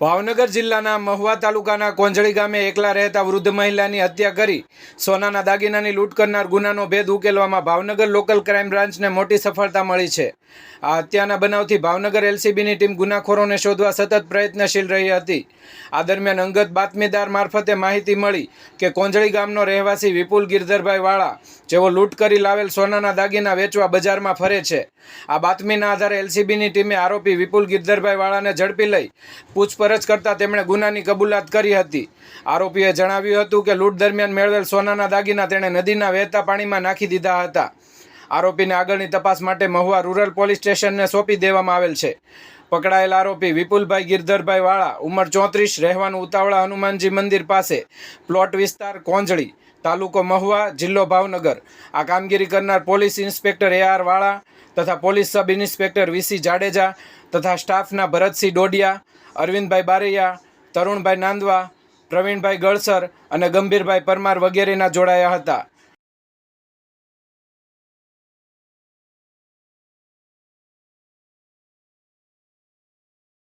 ભાવનગર જિલ્લાના મહુવા તાલુકાના કોંજળી ગામે એકલા રહેતા વૃદ્ધ મહિલાની હત્યા કરી સોનાના દાગીનાની લૂંટ કરનાર ગુનાનો ભેદ ઉકેલવામાં ભાવનગર લોકલ ક્રાઇમ બ્રાન્ચને મોટી સફળતા મળી છે. આ હત્યાના બનાવથી ભાવનગર એલસીબીની ટીમ ગુનાખોરોને શોધવા સતત પ્રયત્નશીલ રહી હતી. આ દરમિયાન અંગત બાતમીદાર મારફતે માહિતી મળી કે કોંજળી ગામનો રહેવાસી વિપુલ ગિરધરભાઈ વાળા, જેઓ લૂંટ કરી લાવેલ સોનાના દાગીના વેચવા બજારમાં ફરે છે. આ બાતમીના આધારે એલસીબીની ટીમે આરોપી વિપુલ ગિરધરભાઈ વાળાને ઝડપી લઈ પૂછપરછ કરતા તેમણે ગુનાની કબૂલાત કરી હતી. આરોપીએ જણાવ્યું હતું કે લૂંટ દરમિયાન મેળવેલ સોનાના દાગીના તેણે નદીના વહેતા પાણીમાં નાખી દીધા હતા. આરોપીને આગળની તપાસ માટે મહુવા રૂરલ પોલીસ સ્ટેશનને સોંપી દેવામાં આવેલ છે. પકડાયેલ આરોપી વિપુલભાઈ ગિરધરભાઈ વાળા, ઉંમર ચોત્રીસ, રહેવાનું ઉતાવળા હનુમાનજી મંદિર પાસે. પ્લોટ વિસ્તાર કોંજળી, તાલુકો મહુવા, જિલ્લો ભાવનગર. આ કામગીરી કરનાર પોલીસ ઇન્સ્પેક્ટર એ આર વાળા તથા police sub inspector VC Jadeja તથા સ્ટાફના ભરતસિંહ ડોડિયા, અરવિંદભાઈ બારૈયા, તરુણભાઈ નાંદવા, પ્રવીણભાઈ ગળસર અને ગંભીરભાઈ પરમાર વગેરેના જોડાયા હતા.